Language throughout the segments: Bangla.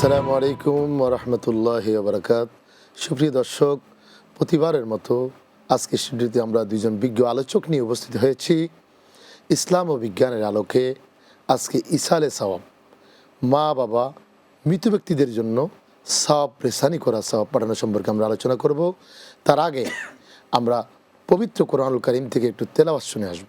আসসালামু আলাইকুম রহমতুল্লাহ বারকাত। সুপ্রিয় দর্শক, প্রতিবারের মতো আজকে স্টুডিওতে আমরা দুজন বিজ্ঞ আলোচক নিয়ে উপস্থিত হয়েছি। ইসলাম ও বিজ্ঞানের আলোকে আজকে ইসালে সওয়াব মা, বাবা, মৃত ব্যক্তিদের জন্য সওয়াব, প্রেসানি করা সওয়াব পাঠানো সম্পর্কে আমরা আলোচনা করব। তার আগে আমরা পবিত্র কোরআনুল করিম থেকে একটু তেলাওয়াত শুনে আসব।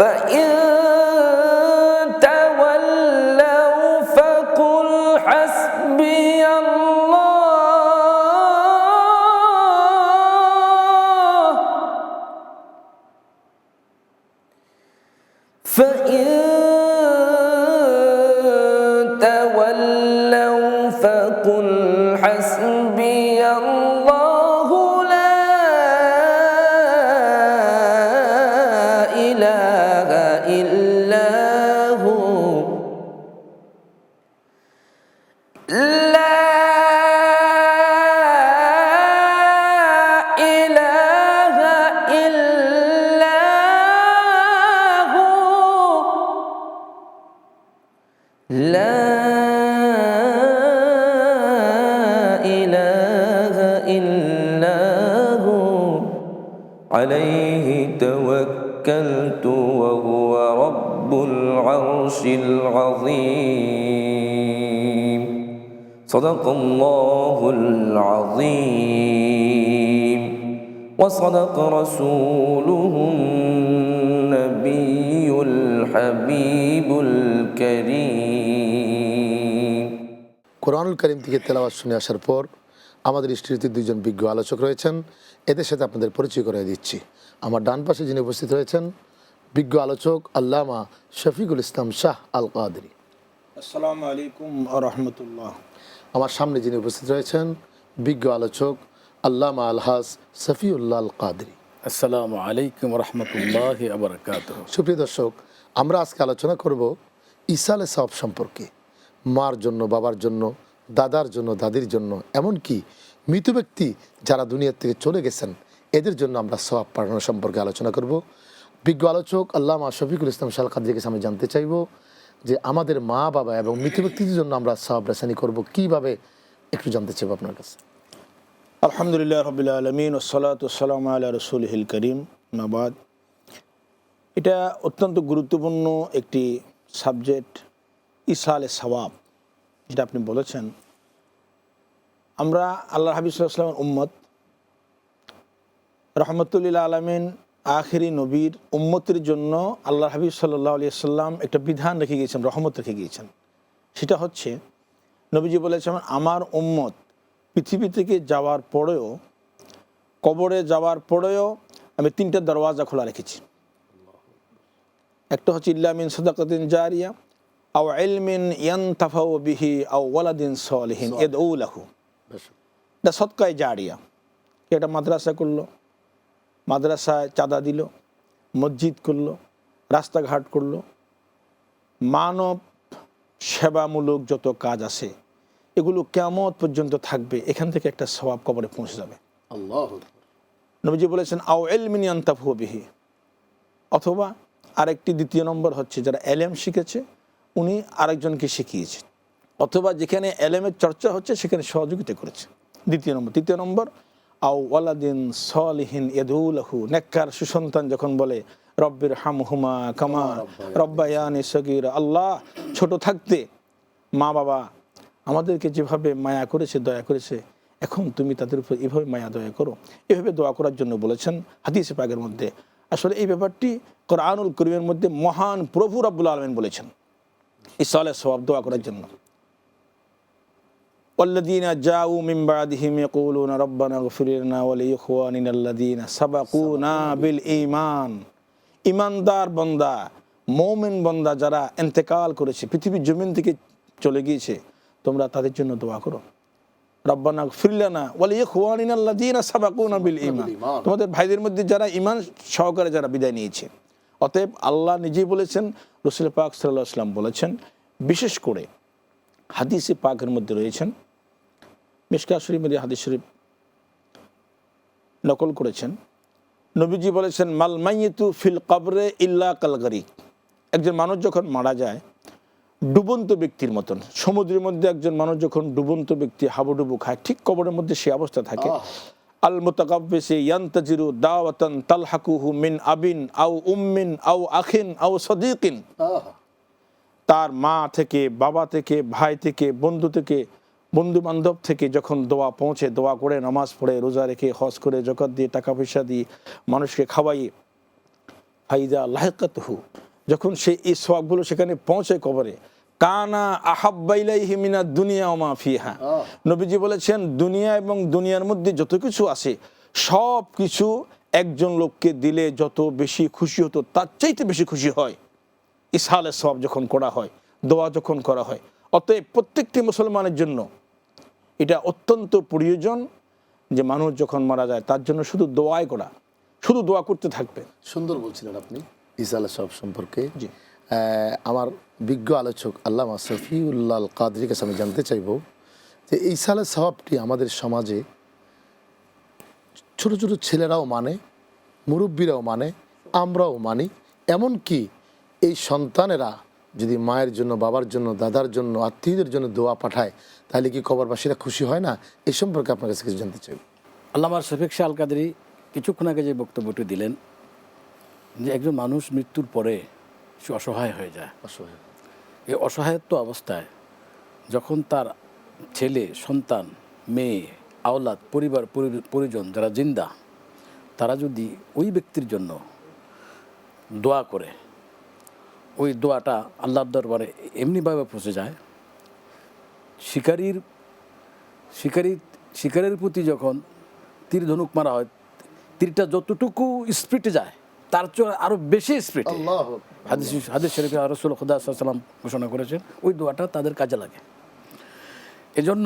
فإن صدق الله العظيم وصدق رسوله النبي الحبيب الكريم কোরআনুল করিম থেকে তেলাওয়াত শুনে আসার পর আমাদের স্টুডিওতে দুইজন বিজ্ঞ আলোচক রয়েছেন এদের সাথে আপনাদের পরিচয় করে দিচ্ছি আমার ডান পাশে যিনি উপস্থিত রয়েছেন বিজ্ঞ আলোচক আল্লামা শফিকুল ইসলাম শাহ আল কাদরি আসসালামু আলাইকুম রহমতুল্লাহ আমার সামনে যিনি উপস্থিত রয়েছেন বিজ্ঞ আলোচক আল্লামা আলহাস সফিউল্লাহ আল কাদরি। আসসালামু আলাইকুম রহমতুল্লাহ আবরকাত সুপ্রিয় দর্শক আমরা আজকে আলোচনা করব ইসালে সব সম্পর্কে। মার জন্য বাবার জন্য দাদার জন্য দাদির জন্য এমনকি মৃত ব্যক্তি যারা দুনিয়ার থেকে চলে গেছেন এদের জন্য আমরা সব পাঠানো সম্পর্কে আলোচনা করব। বিজ্ঞ আলোচক আল্লামা শফিকুল ইসলাম শাল কাদের কাছে আমি জানতে চাইব যে আমাদের মা, বাবা এবং মৃত ব্যক্তিদের জন্য আমরা সব রেসানি করব, কীভাবে একটু জানতে চাইব আপনার কাছে? আলহামদুলিল্লাহ রবিল আলমিন ওসলাত ওসালাম আল্লাহ রসুল হিল করিম নাবাদ এটা অত্যন্ত গুরুত্বপূর্ণ একটি সাবজেক্ট, ইসালে সওয়াব, যেটা আপনি বলেছেন। আমরা আল্লাহ হাবিবুল্লাহামের উম্মত রহমতুল্লাহ আলমিন আখেরি নবীর উম্মতির জন্য আল্লাহ হাবিব সাল্লাহ আলিয়া সাল্লাম একটা বিধান রেখে গিয়েছেন রহমত রেখে গিয়েছেন। সেটা হচ্ছে নবীজি বলেছেন আমার উম্মত পৃথিবী থেকে যাওয়ার পরেও কবরে যাওয়ার পরেও আমি তিনটা দরওয়াজা খোলা রেখেছি। একটা হচ্ছে ইল্লামিন সদাকতিন জারিয়া আও এলমিন ইয়ান তাফাও বিহি আও ওয়ালাদিন সলহিন এদ লাহু। এটা সৎকায় জারিয়া। একটা মাদ্রাসা করল মাদ্রাসায় চাঁদা দিল মসজিদ করল রাস্তাঘাট করল। মানব সেবামূলক যত কাজ আছে এগুলো কেমত পর্যন্ত থাকবে এখান থেকে একটা স্বভাব কবরে পৌঁছে যাবে। আল্লাহ নবীজি বলেছেন আও এলমিনিয়ান তাফুবিহি অথবা আরেকটি দ্বিতীয় নম্বর হচ্ছে যারা এলেম শিখেছে উনি আরেকজনকে শিখিয়েছে অথবা যেখানে এলেমের চর্চা হচ্ছে সেখানে সহযোগিতা করেছে দ্বিতীয় নম্বর। তৃতীয় নম্বর আউ ওয়ালাদিন সলিহিন এদুলাহু নেককার সুসন্তান যখন বলে রব্বির হাম হুমা কামা রব্বায়ানি সগির। আল্লাহ ছোট থাকতে মা বাবা আমাদেরকে যেভাবে মায়া করেছে দয়া করেছে এখন তুমি তাদের উপর এভাবে মায়া দয়া করো। এভাবে দোয়া করার জন্য বলেছেন হাদিসে পাকের মধ্যে। আসলে এই ব্যাপারটি কোরআনুল করিমের মধ্যে মহান প্রভু রাব্বুল আলমেন বলেছেন। ইসালের সবাব দোয়া করার জন্য। والذين جاءوا من بعدهم يقولون ربنا اغفر لنا ولإخواننا الذين سبقونا بالإيمان ইমানদার বন্দা মৌমেন বন্দা যারা এন্তেকাল করেছে পৃথিবীর জমিন থেকে চলে গিয়েছে তোমরা তাদের জন্য দোয়া করো রব্বানা ফিরলানা ওয়ালি ইখওয়ানিনা আল্লাযীনা সাবাকুনা বিল ঈমান তোমাদের ভাইদের মধ্যে যারা ঈমান সহকারে যারা বিদায় নিয়েছে অতএব আল্লাহ নিজেই বলেছেন রসুল পাক সাল্লাল্লাহু আলাইহি ওয়াসাল্লাম বলেছেন বিশেষ করে হাদিসে পাকের মধ্যে রয়েছেন মিশকা শরীফ হাদিস শরীফ নকল করেছেন। নবীজি বলেছেন মাল মাইয়েতু ফিল কবরে ইল্লা কালগারিক একজন মানুষ যখন মারা যায় ডুবন্ত ব্যক্তির মতন সমুদ্রের মধ্যে একজন মানুষ যখন ডুবন্ত ব্যক্তি হাবুডুবু খায় ঠিক কবরের মধ্যে সে অবস্থা থাকে। আল মোতাকাব্বেসে ইয়ান্তাজিরু দাওয়াতান তালহাকুহু মিন আবিন আউ উম্মিন আউ আখিন আউ সদিকিন। তার মা থেকে বাবা থেকে ভাই থেকে বন্ধু থেকে বন্ধু বান্ধব থেকে যখন দোয়া পৌঁছে দোয়া করে নামাজ পড়ে রোজা রেখে হজ করে জকাত দিয়ে টাকা পয়সা দিয়ে মানুষকে খাওয়াই ফাইদা লাহেকাত হু যখন সে এই সোয়াবগুলো সেখানে পৌঁছে কবরে কানা আহাব্বাইলাই হিমিনা দুনিয়া ওমা ফিহা। নবীজি বলেছেন দুনিয়া এবং দুনিয়ার মধ্যে যত কিছু আছে সব কিছু একজন লোককে দিলে যত বেশি খুশি হতো তার চাইতে বেশি খুশি হয়। ইসহালে সব যখন করা হয় দোয়া যখন করা হয় অতএব প্রত্যেকটি মুসলমানের জন্য এটা অত্যন্ত প্রয়োজন যে মানুষ যখন মারা যায় তার জন্য শুধু দোয়াই করা শুধু দোয়া করতে থাকবে। সুন্দর বলছিলেন আপনি ঈসা সাহেব সম্পর্কে। জি। আমার বিজ্ঞ আলোচক আল্লাহ সফিউল্লাহ কাদরির কাছে আমি জানতে চাইব যে ঈসা আলাহ সাহাবটি আমাদের সমাজে ছোট ছোট ছেলেরাও মানে মুরব্বীরাও মানে আমরাও মানি। এমনকি এই সন্তানেরা যদি মায়ের জন্য বাবার জন্য দাদার জন্য আত্মীয়দের জন্য দোয়া পাঠায় তাহলে কি কবরবাসীরা খুশি হয় না? এই সম্পর্কে আপনার কাছে কিছু জানতে চাইব আল্লামার শফিক শাহ আল কাদরি কিছুক্ষণ আগে যে বক্তব্যটি দিলেন যে একজন মানুষ মৃত্যুর পরে সে অসহায় হয়ে যায়। অসহায়। এই অসহায়ত্ব অবস্থায় যখন তার ছেলে সন্তান মেয়ে আওলাদ পরিবার পরিজন যারা জিন্দা তারা যদি ওই ব্যক্তির জন্য দোয়া করে ওই দোয়াটা আল্লাহর দরবারে এমনিভাবে পৌঁছে যায়। শিকারীর শিকারী শিকারের প্রতি যখন তীর ধনুক মারা হয় তীরটা যতটুকু স্পিডে যায় তার চেয়ে আরও বেশি স্পিড। হাদিস হাদিস শরীফে রসুল খুদা সাল্লাম ঘোষণা করেছেন ওই দোয়াটা তাদের কাজে লাগে। এজন্য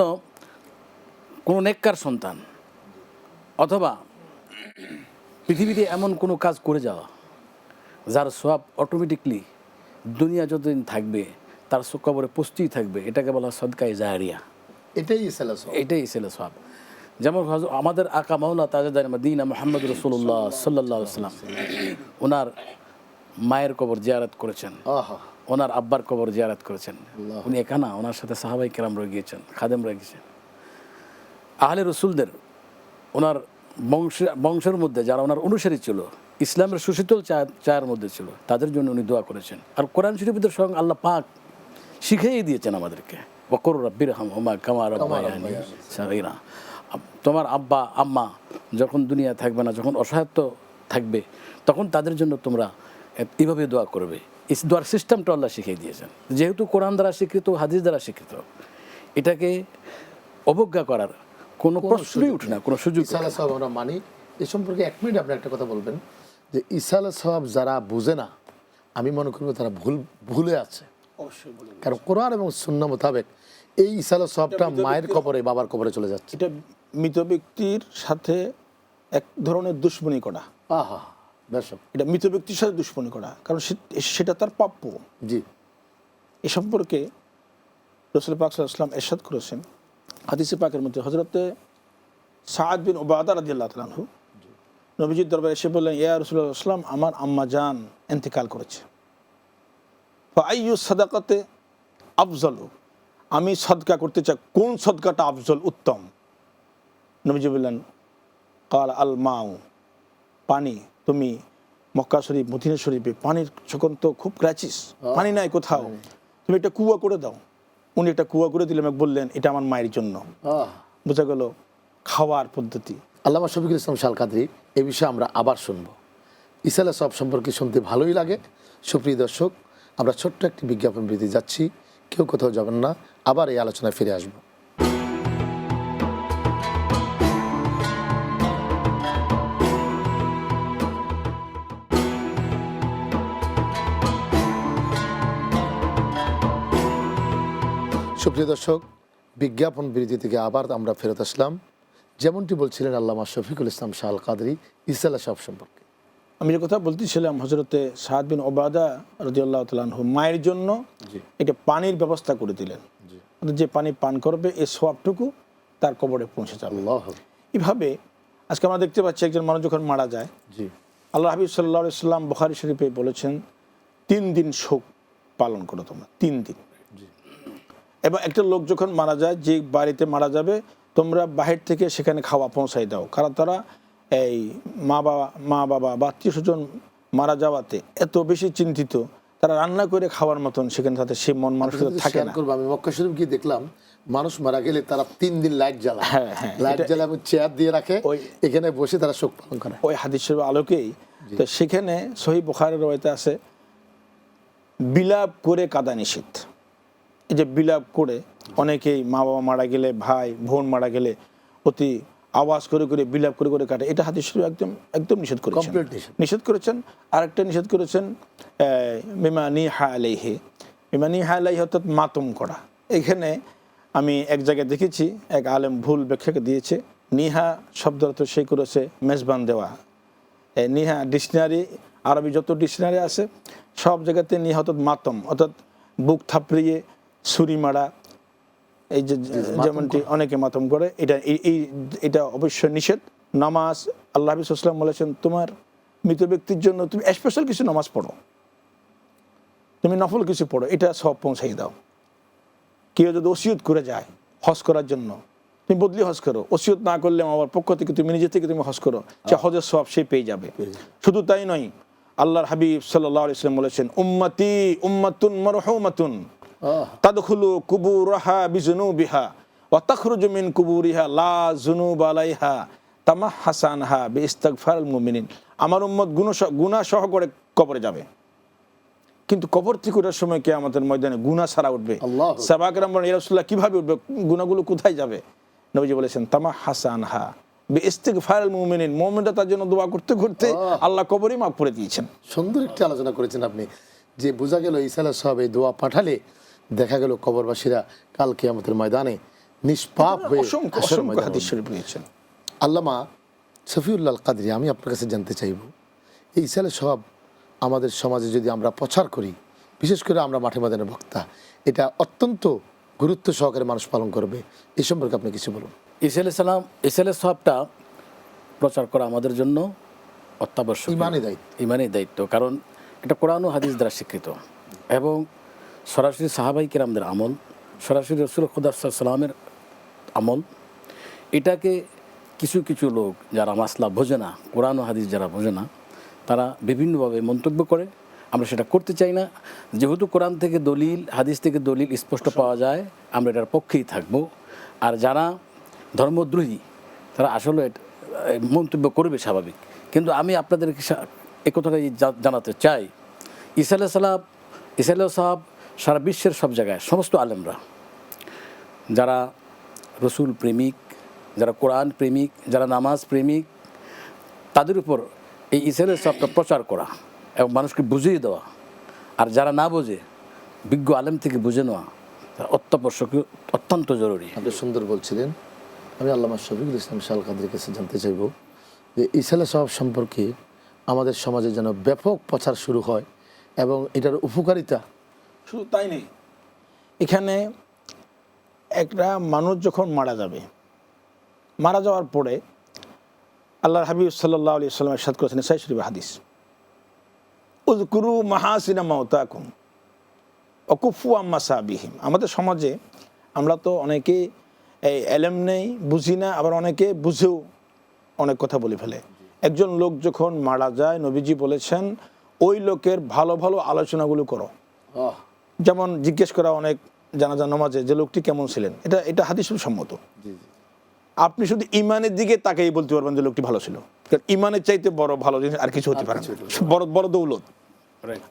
কোনো নেককার সন্তান অথবা পৃথিবীতে এমন কোনো কাজ করে যাওয়া যার সব অটোমেটিকলি দুনিয়া যতদিন থাকবে তার কবরে পুষ্টিই থাকবে এটাকে বলা হয় সদকাই জাহারিয়া এটাই আলাহ এটাই ছিল সব যেমন আমাদের আকা মাওলা তাজাদার মদিনা মোহাম্মদ রসুল্লাহ সাল্লাহ সাল্লাম ওনার মায়ের কবর জিয়ারত করেছেন। ওনার আব্বার কবর জিয়ারত করেছেন। উনি একানা ওনার সাথে সাহাবাই কেরাম রয়ে গিয়েছেন খাদেম রয়ে গিয়েছেন। আহলে রসুলদের ওনার বংশ বংশের মধ্যে যারা ওনার অনুসারী ছিল ইসলামের সুশীতল চায়ের মধ্যে ছিল। তাদের জন্য উনি দোয়া করেছেন। আর কোরআন শরীফদের সঙ্গে আল্লাহ পাক শিখিয়ে দিয়েছেন আমাদেরকে। বকর রব্বির হাম হুমা কামা রব্বায়ানি তোমার আব্বা আম্মা যখন দুনিয়া থাকবে না যখন অসহায়ত্ব থাকবে তখন তাদের জন্য তোমরা এভাবে দোয়া করবে। এই দোয়ার সিস্টেমটা আল্লাহ শিখিয়ে দিয়েছেন। যেহেতু কোরআন দ্বারা স্বীকৃত হাদিস দ্বারা স্বীকৃত এটাকে অবজ্ঞা করার কোনো প্রশ্নই উঠে না কোনো সুযোগ আমরা মানি। এ সম্পর্কে এক মিনিট আপনি একটা কথা বলবেন। যে আলাহ সাহাব যারা বুঝে না আমি মনে করব তারা ভুল ভুলে আছে। অবশ্যই কারণ কোরআন এবং শূন্য মোতাবেক এই আলাহ সাহাবটা মায়ের কবরে বাবার কবরে চলে যাচ্ছে। এটা মৃত ব্যক্তির সাথে এক ধরনের দুশ্মনী করা। আহা দর্শক এটা মৃত ব্যক্তির সাথে দুশ্মনী করা। কারণ সেটা তার প্রাপ্য। জি। এ সম্পর্কে রসুল পাক সাল্লাম এরশাদ করেছেন। হাদিসে পাকের মধ্যে হজরতে সাদ বিন ওবাদা রাজি আল্লাহ তালু নবীজির দরবারে এসে বললেন ইয়া রসুল্লাহ আসলাম আমার আম্মা জান এন্তেকাল করেছে। আইয়ু সাদাকাতে আফজল আমি সদকা করতে চাই কোন সদকাটা আফজল উত্তম? নবীজি বললেন কাল আল মাও পানি তুমি মক্কা শরীফ মদিনা শরীফে পানির যখন তো খুব ক্রাচিস পানি নাই কোথাও তুমি একটা কুয়া করে দাও। উনি একটা কুয়া করে দিলেন আমাকে বললেন এটা আমার মায়ের জন্য। বোঝা গেল খাওয়ার পদ্ধতি। আল্লামা শফিকুল ইসলাম শাল কাদরি এ বিষয়ে আমরা আবার শুনব। ইসালা সব সম্পর্কে শুনতে ভালোই লাগে। সুপ্রিয় দর্শক, আমরা ছোট্ট একটি বিজ্ঞাপন বিধি যাচ্ছি। কেউ কোথাও যাবেন না, আবার এই আলোচনায় ফিরে আসব। সুপ্রিয় দর্শক, বিজ্ঞাপন বিরতি থেকে আবার আমরা ফেরত আসলাম। যেমনটি বলছিলেন আল্লামা শফিকুল ইসলাম শাল কাদরি ইসালা সব সম্পর্কে। আমি যে কথা বলতেছিলাম হজরতে সাদ বিন ওবাদা রদিয়াল্লাহ তালহ মায়ের জন্য একটা পানির ব্যবস্থা করে দিলেন। যে পানি পান করবে এই সবটুকু তার কবরে পৌঁছে যাবে। এইভাবে আজকে আমরা দেখতে পাচ্ছি একজন মানুষ যখন মারা যায় জি। আল্লাহ হাবিব সাল্লাহ সাল্লাম বখারি শরীফে বলেছেন তিন দিন শোক পালন করো তোমরা তিন দিন। এবং একটা লোক যখন মারা যায় যে বাড়িতে মারা যাবে তোমরা বাহির থেকে সেখানে খাওয়া পৌঁছাই দাও। কারণ তারা এই মা বাবা মা বাবা বা আত্মীয় স্বজন মারা যাওয়াতে এত বেশি চিন্তিত। তারা রান্না করে খাওয়ার মতন সেখানে তাদের সে মন মানসিকতা থাকে শেয়ার না। করব আমি। মক্কা শরীফ গিয়ে দেখলাম মানুষ মারা গেলে তারা তিন দিন লাইট জ্বালা হ্যাঁ, হ্যাঁ, লাইট জ্বালা এবং চেয়ার দিয়ে রাখে ওই- এখানে বসে তারা শোক পালন করে। ওই হাদিস আলোকেই। তো সেখানে সহি বুখারের রয়েতে আছে বিলাপ করে কাদা নিষেধ। এই যে বিলাপ করে অনেকেই মা বাবা মারা গেলে ভাই বোন মারা গেলে অতি আওয়াজ করে করে বিলাপ করে করে কাটে। এটা হাদিস শরীফ একদম একদম নিষেধ করেছেন। নিষেধ। করেছেন। আরেকটা নিষেধ করেছেন মেমানি হা আলাইহে। মেমানি হা আলাইহে অর্থাৎ মাতম করা। এখানে আমি এক জায়গায় দেখেছি এক আলেম ভুল ব্যাখ্যাকে দিয়েছে। নিহা শব্দ অর্থ সে করেছে মেজবান দেওয়া। নিহা ডিকশনারি আরবি যত ডিকশনারি আছে সব জায়গাতে নিহা অর্থাৎ মাতম অর্থাৎ বুক থাপড়িয়ে ছুরি মারা এই যে যেমনটি অনেকে মাতম করে এটা এই এটা অবশ্যই নিষেধ। নামাজ আল্লাহ হাবিসাম বলেছেন তোমার মৃত ব্যক্তির জন্য তুমি স্পেশাল কিছু নামাজ পড়ো। তুমি নফল কিছু পড়ো এটা সব পৌঁছাই দাও। কেউ যদি ওসিয়ত করে যায় হজ করার জন্য তুমি বদলি হজ করো। ওসিয়ত না করলে আমার পক্ষ থেকে তুমি নিজে থেকে তুমি হজ করো। সে হজের সব সে পেয়ে যাবে। শুধু তাই নয় আল্লাহর হাবিব সাল্লাহ ইসলাম বলেছেন উম্মতি উম্মাতুন মরহুমাতুন। তাদখুলু কুবুরাহা বিজুনুবিহা ওয়া তাখরুজু মিন কুবুরিহা লা জুনুব আলাইহা তামাহ হাসানহা বিইস্তিগফারুল মুমিনিন। আমার উম্মত গুণ গুনাহ সহ করে কবরে যাবে। কিন্তু কবর থেকে ওঠার সময় কে আমাদের ময়দানে গুনাহ সারা উঠবে। সাবাকরাম বলেন ইরাসুল্লাহ কীভাবে উঠবে? গুনাহগুলো কোথায় যাবে? নবীজি বলেছেন তামাহ হাসানহা বিইস্তিগফারুল মুমিনিন। মুমিনরা তার জন্য দোয়া করতে করতে আল্লাহ। কবরই মাফ করে দিয়েছেন। সুন্দর একটি আলোচনা করেছেন আপনি। যে বোঝা গেল ইসালা সাহেব এই দোয়া পাঠালে দেখা গেল কবরবাসীরা কাল কিয়ামতের ময়দানে নিষ্পাপ হয়ে ময়দানে আল্লামা শফিউল্লাহ কাদরি আমি আপনার কাছে জানতে চাইব এই ইসালে সব আমাদের সমাজে যদি আমরা প্রচার করি বিশেষ করে আমরা মাঠে ময়দানের বক্তা এটা অত্যন্ত গুরুত্ব সহকারে মানুষ পালন করবে এ সম্পর্কে আপনি কিছু বলুন। ইসালে সালাম ইসালে সবটা প্রচার করা আমাদের জন্য অত্যাবশ্যক ইমানই দায়িত্ব। ইমানই দায়িত্ব কারণ এটা কোরআন ও হাদিস দ্বারা স্বীকৃত। এবং সরাসরি সাহাবাই কিরামদের আমল, সরাসরি রসুল খুদাসাল্লামের আমল। এটাকে কিছু কিছু লোক যারা মাসলা বোঝে না, কোরআন হাদিস যারা বোঝে না, তারা বিভিন্নভাবে মন্তব্য করে। আমরা সেটা করতে চাই না। যেহেতু কোরআন থেকে দলিল, হাদিস থেকে দলিল স্পষ্ট পাওয়া যায়, আমরা এটার পক্ষেই থাকব। আর যারা ধর্মদ্রোহী, তারা আসলে মন্তব্য করবে স্বাভাবিক। কিন্তু আমি আপনাদেরকে সা- এ কথাটাই জা- জানাতে চাই। ইসাল্লাহ সালাম ইসাল্লাহ সাহাব সারা বিশ্বের সব জায়গায়, সমস্ত আলেমরা। যারা রসুল প্রেমিক, যারা কোরআন প্রেমিক, যারা নামাজ প্রেমিক, তাদের উপর এই ইসরায়েলের সবটা প্রচার করা এবং মানুষকে বুঝিয়ে দেওয়া। আর যারা না বোঝে, বিজ্ঞ আলেম থেকে বুঝে নেওয়া অত্যাবশ্যকীয় অত্যন্ত জরুরি। আপনি সুন্দর বলছিলেন। আমি আল্লামা শফিকুল ইসলাম শাল কাদের কাছে জানতে চাইব যে ইসালে সাহেব সম্পর্কে আমাদের সমাজে যেন ব্যাপক প্রচার শুরু হয় এবং এটার উপকারিতা শুধু তাই নেই। এখানে একটা মানুষ যখন মারা যাবে, মারা যাওয়ার পরে আল্লাহর হাবিব সাল্লাহ আলি সাল্লামের সাদ করেছেন সাই শরীফ হাদিস। উজকুরু মাহাসিনা মাওতাকুম অকুফু আম্মা সাবিহিম আমাদের সমাজে আমরা তো অনেকে এই এলেম নেই, বুঝি না, আবার অনেকে বুঝেও অনেক কথা বলে ফেলে। একজন লোক যখন মারা যায়, নবীজি বলেছেন, ওই লোকের ভালো ভালো আলোচনাগুলো করো। যেমন জিজ্ঞেস করা অনেক জানাজা নামাজে যে লোকটি কেমন ছিলেন এটা এটা হাদিস সম্মত। আপনি শুধু ইমানের দিকে তাকেই বলতে পারবেন যে লোকটি ভালো ছিল। কারণ ইমানের চাইতে বড় ভালো জিনিস আর কিছু হতে পারে বড় বড় দৌলত।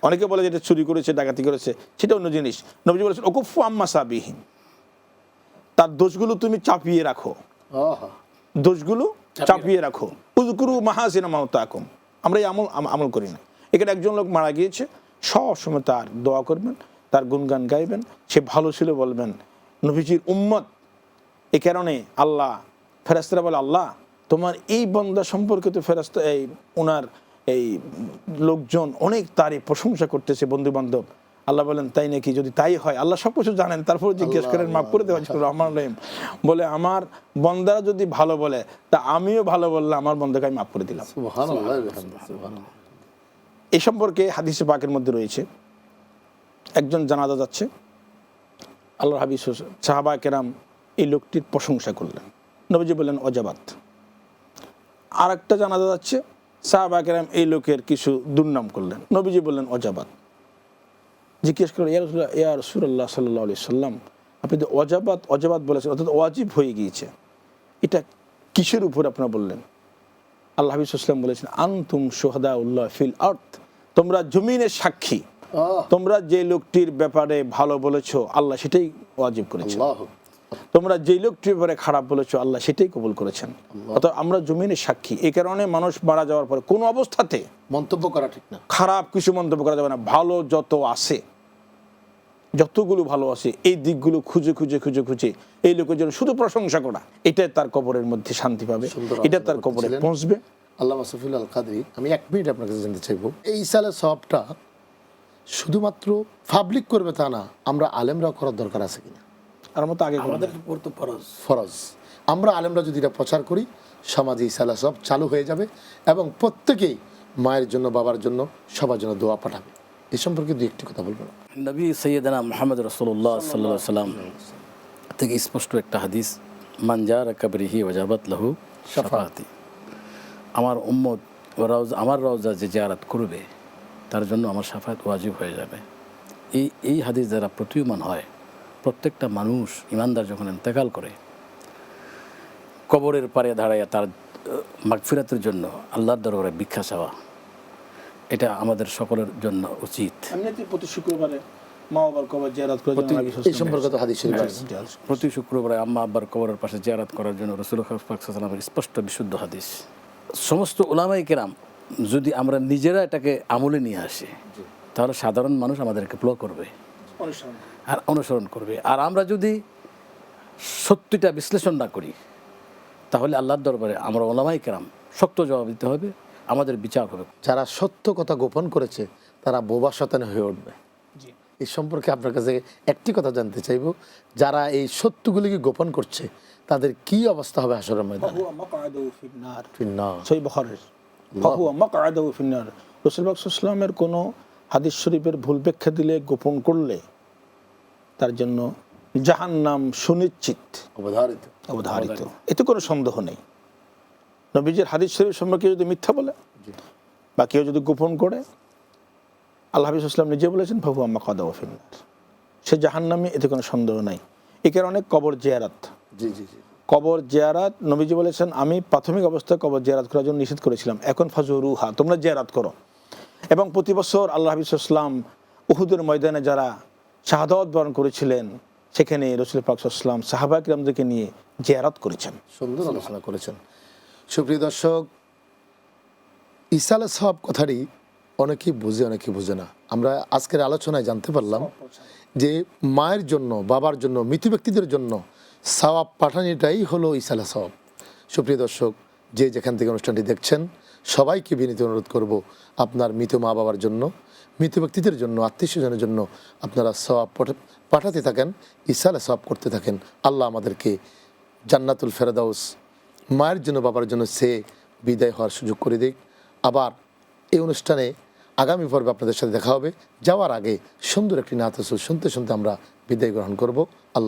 অনেকে বলে যে এটা চুরি করেছে ডাকাতি করেছে সেটা অন্য জিনিস। নবীজি বলেছেন ওকুফু আম্মা সাবিহীন। তার দোষগুলো তুমি চাপিয়ে রাখো। দোষগুলো চাপিয়ে রাখো। উজকুরু মাহাসিনা মাউতাকুম। আমরা এই আমল আম- আমল করি না। এখানে একজন লোক মারা গিয়েছে। সব সময় তার দোয়া করবেন। তার গুনগান গাইবেন সে ভালো ছিল বলবেন। নবীজির উম্মত এই কারণে আল্লাহ ফেরাস্তারা বলে আল্লাহ তোমার এই বন্দা সম্পর্কে তো ফেরাস্তা এই ওনার এই লোকজন অনেক তারই প্রশংসা করতেছে বন্ধু বান্ধব আল্লাহ বলেন তাই নাকি? যদি তাই হয় আল্লাহ সব কিছু জানেন তারপর জিজ্ঞেস করেন মাফ করে দেওয়া ছিল রহমান রহিম। বলে আমার বন্দারা যদি ভালো বলে তা আমিও ভালো বললে আমার বন্দাকে আমি মাফ করে দিলাম। এ সম্পর্কে হাদিসে পাকের মধ্যে রয়েছে একজন জানাজা যাচ্ছে। আল্লাহ হাবিজ সাহাবা কেরাম এই লোকটির প্রশংসা করলেন। নবীজি বললেন, অজাবাত। আর একটা জানাজা যাচ্ছে, সাহাবা কেরাম এই লোকের কিছু দুর্নাম করলেন। নবীজি বললেন, অজাবাত। জিজ্ঞেস করলেন, ইয়া রসুল্লাহ ইয়া রসুল্লাহ সাল্লাহ আলি সাল্লাম, আপনি তো অজাবাত অজাবাত বলেছেন, অর্থাৎ ওয়াজিব হয়ে গিয়েছে। এটা কিসের উপর আপনারা বললেন? আল্লাহ হাবিস ইসলাম বলেছেন, আনতুম সোহাদা উল্লাহ ফিল আর্থ তোমরা জমিনের সাক্ষী। তোমরা যে লোকটির ব্যাপারে ভালো বলেছ আল্লাহ সেটাই ওয়াজিব আল্লাহ। তোমরা যে লোকটির ব্যাপারে খারাপ বলেছ আল্লাহ সেটাই কবুল করেছেন। অর্থাৎ আমরা জমিনের সাক্ষী। এই কারণে মানুষ মারা যাওয়ার পরে কোনো অবস্থাতে মন্তব্য করা ঠিক না। খারাপ কিছু মন্তব্য করা যাবে না। ভালো যত আছে যতগুলো ভালো আছে এই দিকগুলো খুঁজে খুঁজে খুঁজে খুঁজে এই লোকের জন্য শুধু প্রশংসা করা। এটাই তার কবরের মধ্যে শান্তি পাবে। এটা তার কবরে পৌঁছবে। আল্লাহ মাসুফুল আল কাদরি আমি এক মিনিট আপনার কাছে জানতে চাইব। এই সালের সবটা শুধুমাত্র পাবলিক করবে তা না আমরা আলেমরাও করার দরকার আছে কিনা। আর মতো আগে করবে। আমাদের করতে ফরজ। ফরজ। আমরা আলেমরা যদি এটা প্রচার করি সমাজে ইসালা সব চালু হয়ে যাবে এবং প্রত্যেকেই মায়ের জন্য বাবার জন্য সবার জন্য দোয়া পাঠাবে। এ সম্পর্কে দু একটি কথা বলবেন নবী সৈয়দনা মোহাম্মদ রসুল্লাহ সাল্লাহ সাল্লাম থেকে স্পষ্ট একটা হাদিস মানজার কাবরিহি ওজাবাত লাহু সাফাতি আমার উম্মত রওজ আমার রওজা যে জিয়ারাত করবে তার জন্য আমার সাফাত ওয়াজিব হয়ে যাবে। এই এই হাদিস যারা প্রতীয়মান হয় প্রত্যেকটা মানুষ ইমানদার যখন ইন্তেকাল করে কবরের পারে দাঁড়াইয়া তার মাগফিরাতের জন্য আল্লাহর দরবারে ভিক্ষা চাওয়া এটা আমাদের সকলের জন্য উচিত। প্রতি শুক্রবারে মা বাবার কবর জিয়ারত করে প্রতি- যেমন আগে এই সম্পর্কে তো হাদিস প্রতি শুক্রবারে আম্মা আব্বার কবরের পাশে জিয়ারাত করার জন্য রসুল স্পষ্ট বিশুদ্ধ হাদিস। সমস্ত ওলামাই কেরাম যদি আমরা নিজেরা এটাকে আমলে নিয়ে আসি তাহলে সাধারণ মানুষ আমাদেরকে ফলো করবে। আর অনুসরণ করবে। আর আমরা যদি সত্যিটা বিশ্লেষণ না করি তাহলে আল্লাহর দরবারে আমরা ওলামাই কেরাম শক্ত জবাব দিতে হবে আমাদের বিচার হবে। যারা সত্য কথা গোপন করেছে তারা বোবা শতানে হয়ে উঠবে। এই সম্পর্কে আপনার কাছে একটি কথা জানতে চাইব। যারা এই সত্যগুলিকে গোপন করছে তাদের কি অবস্থা হবে আসরের ময়দানে? ফাহুয়া মাকআদুহু ফিন্নার। সাল্লামের কোনো হাদিস শরীফের ভুল ব্যাখ্যা দিলে গোপন করলে তার জন্য জাহান্নাম সুনিশ্চিত। অবধারিত। অবধারিত। এতে কোনো সন্দেহ নেই। নবীজির হাদিস শরীফ সম্পর্কে যদি মিথ্যা বলে বা কেউ যদি গোপন করে আল্লাহ হাবিজ ইসলাম নিজে বলেছেন ফাহু আম্মা কাদা ফিন্নার। সে জাহান্নামে এতে কোনো সন্দেহ নাই। এ কারণে কবর জিয়ারাত। জি জি জি। কবর জিয়ারাত, নবীজি বলেছেন, আমি প্রাথমিক অবস্থায় কবর জিয়ারাত করার জন্য নিষেধ করেছিলাম। এখন ফাজুরুহা, তোমরা জিয়ারাত করো। এবং প্রতি বছর আল্লাহ হাবিজ ইসলাম উহুদের ময়দানে যারা শাহাদত বরণ করেছিলেন, সেখানে রসুল পাকসাল্লাম সাহাবা কিরামদেরকে নিয়ে জিয়ারাত করেছেন। সুন্দর আলোচনা করেছেন। সুপ্রিয় দর্শক ইসালে সব কথারই অনেকেই বুঝে অনেকেই বুঝে না। আমরা আজকের আলোচনায় জানতে পারলাম যে মায়ের জন্য, বাবার জন্য, মৃত ব্যক্তিদের জন্য সওয়াব পাঠানিটাই হলো ইসালে সওয়াব। সুপ্রিয় দর্শক, যে যেখান থেকে অনুষ্ঠানটি দেখছেন, সবাইকে বিনীত অনুরোধ করব আপনার মৃত মা বাবার জন্য, মৃত ব্যক্তিদের জন্য, আত্মীয় স্বজনের জন্য আপনারা সওয়াব পাঠাতে থাকেন ইসালে সওয়াব করতে থাকেন। আল্লাহ আমাদেরকে জান্নাতুল ফেরদাউস, মায়ের জন্য, বাবার জন্য সে বিদায় হওয়ার সুযোগ করে দিক। আবার এই অনুষ্ঠানে আগামী পর্বে আপনাদের সাথে দেখা হবে। যাওয়ার আগে সুন্দর একটি নাত রসুল শুনতে শুনতে আমরা বিদায় গ্রহণ করব। আল্লাহ